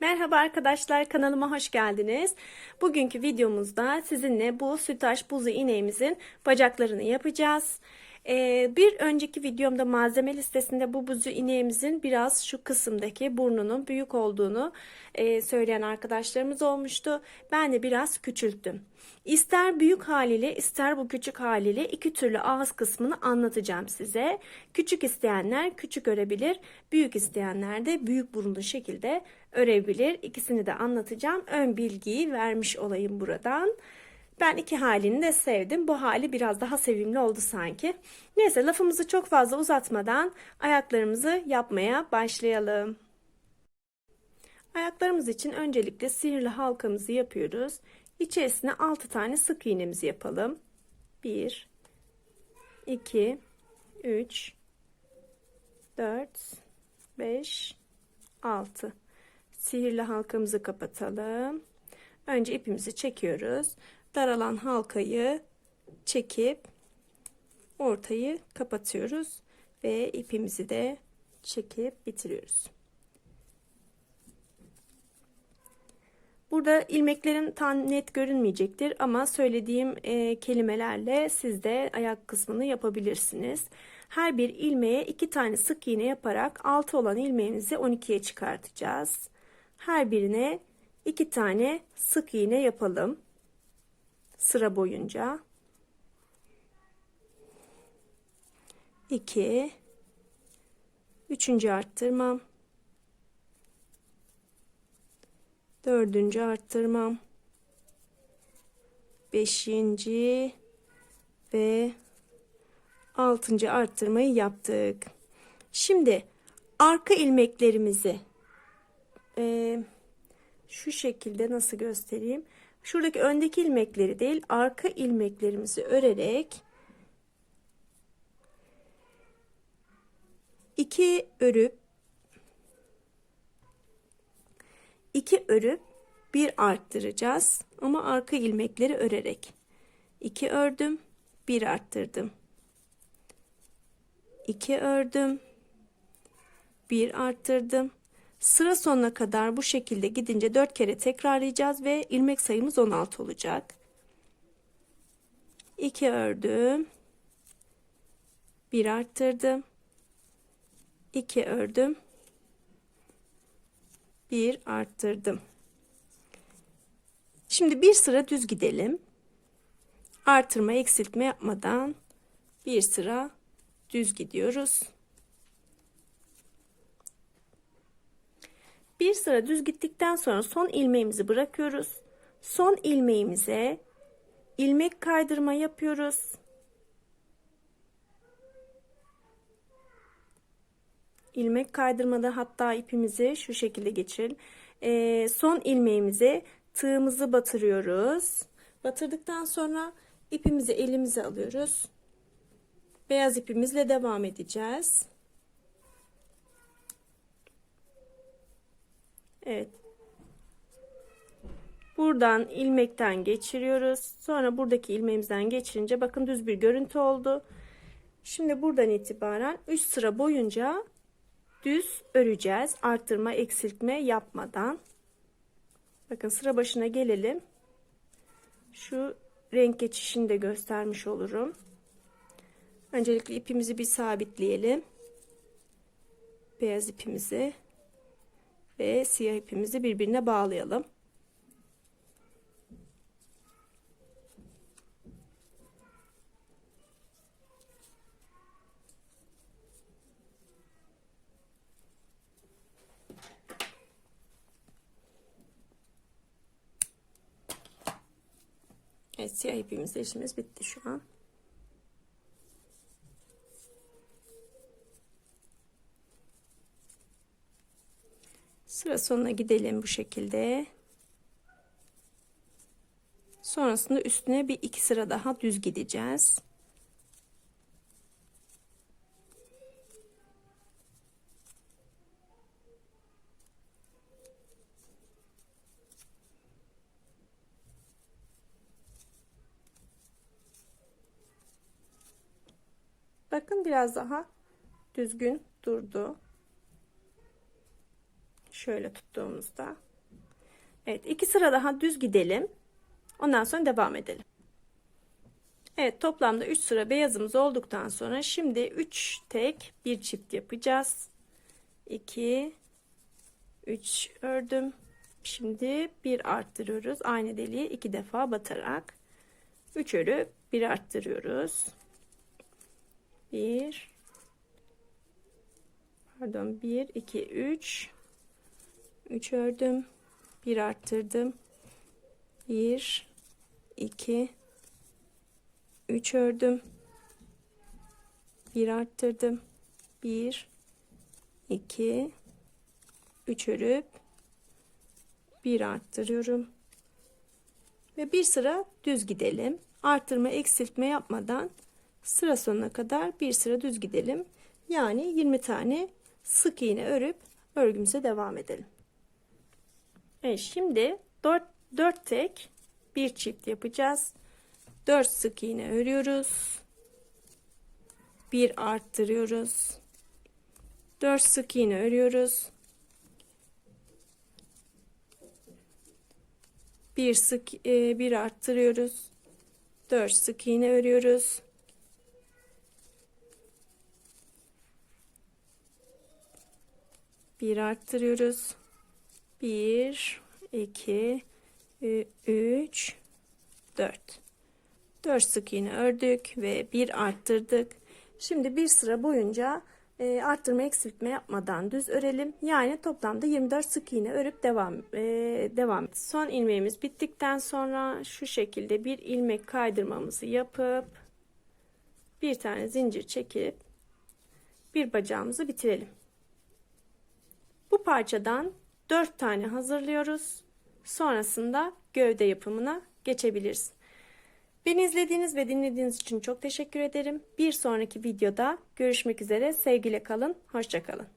Merhaba arkadaşlar kanalıma hoş geldiniz. Bugünkü videomuzda sizinle bu sütaş buzu ineğimizin bacaklarını yapacağız. Ee, bir önceki videomda malzeme listesinde bu buzu ineğimizin biraz şu kısımdaki burnunun büyük olduğunu e, söyleyen arkadaşlarımız olmuştu. Ben de biraz küçülttüm. İster büyük haliyle ister bu küçük haliyle iki türlü ağız kısmını anlatacağım size. Küçük isteyenler küçük örebilir, büyük isteyenler de büyük burunlu şekilde örebilir. İkisini de anlatacağım. Ön bilgiyi vermiş olayım buradan. Ben iki halini de sevdim. Bu hali biraz daha sevimli oldu sanki. Neyse lafımızı çok fazla uzatmadan ayaklarımızı yapmaya başlayalım. Ayaklarımız için öncelikle sihirli halkamızı yapıyoruz. İçerisine 6 tane sık iğnemizi yapalım. 1 2 3 4 5 6 Sihirli halkamızı kapatalım. Önce ipimizi çekiyoruz. Daralan halkayı çekip ortayı kapatıyoruz ve ipimizi de çekip bitiriyoruz. Burada ilmeklerin tam net görünmeyecektir ama söylediğim e, kelimelerle siz de ayak kısmını yapabilirsiniz. Her bir ilmeğe iki tane sık iğne yaparak 6 olan ilmeğimizi 12'ye çıkartacağız. Her birine iki tane sık iğne yapalım. Sıra boyunca. 2 Üçüncü arttırmam. Dördüncü arttırmam. Beşinci ve altıncı arttırmayı yaptık. Şimdi arka ilmeklerimizi e, şu şekilde nasıl göstereyim? Şuradaki öndeki ilmekleri değil arka ilmeklerimizi örerek iki örüp iki örüp bir arttıracağız. Ama arka ilmekleri örerek 2 ördüm bir arttırdım. 2 ördüm bir arttırdım sıra sonuna kadar bu şekilde gidince 4 kere tekrarlayacağız ve ilmek sayımız 16 olacak 2 ördüm bir arttırdım 2 ördüm bir arttırdım. Şimdi bir sıra düz gidelim. Artırma eksiltme yapmadan bir sıra düz gidiyoruz. Bir sıra düz gittikten sonra son ilmeğimizi bırakıyoruz. Son ilmeğimize ilmek kaydırma yapıyoruz. ilmek kaydırmada hatta ipimizi şu şekilde geçirelim. Ee, son ilmeğimize tığımızı batırıyoruz. Batırdıktan sonra ipimizi elimize alıyoruz. Beyaz ipimizle devam edeceğiz. Evet. Buradan ilmekten geçiriyoruz. Sonra buradaki ilmeğimizden geçirince bakın düz bir görüntü oldu. Şimdi buradan itibaren 3 sıra boyunca düz öreceğiz. Arttırma, eksiltme yapmadan. Bakın sıra başına gelelim. Şu renk geçişini de göstermiş olurum. Öncelikle ipimizi bir sabitleyelim. Beyaz ipimizi ve siyah ipimizi birbirine bağlayalım. Evet siyah ipimizle işimiz bitti şu an. Sıra sonuna gidelim bu şekilde. Sonrasında üstüne bir iki sıra daha düz gideceğiz. Bakın biraz daha düzgün durdu. Şöyle tuttuğumuzda. Evet iki sıra daha düz gidelim. Ondan sonra devam edelim. Evet toplamda 3 sıra beyazımız olduktan sonra şimdi 3 tek bir çift yapacağız. 2 3 ördüm. Şimdi bir arttırıyoruz. Aynı deliğe iki defa batarak 3 örüp bir arttırıyoruz. 1 Pardon 1 2 3 3 ördüm. Bir arttırdım. 1 2 3 ördüm. Bir arttırdım. 1 2 3 örüp bir arttırıyorum. Ve bir sıra düz gidelim. Arttırma eksiltme yapmadan sıra sonuna kadar bir sıra düz gidelim. Yani 20 tane sık iğne örüp örgümüze devam edelim. Evet şimdi 4, 4 tek bir çift yapacağız. 4 sık iğne örüyoruz. Bir arttırıyoruz. 4 sık iğne örüyoruz. Bir sık e, bir arttırıyoruz. 4 sık iğne örüyoruz. Bir arttırıyoruz. 1 2 3 4 4 sık iğne ördük ve bir arttırdık. Şimdi bir sıra boyunca e, arttırma eksiltme yapmadan düz örelim. Yani toplamda 24 sık iğne örüp devam e, devam. Son ilmeğimiz bittikten sonra şu şekilde bir ilmek kaydırmamızı yapıp bir tane zincir çekip bir bacağımızı bitirelim. Bu parçadan 4 tane hazırlıyoruz. Sonrasında gövde yapımına geçebiliriz. Beni izlediğiniz ve dinlediğiniz için çok teşekkür ederim. Bir sonraki videoda görüşmek üzere. Sevgiyle kalın. Hoşçakalın.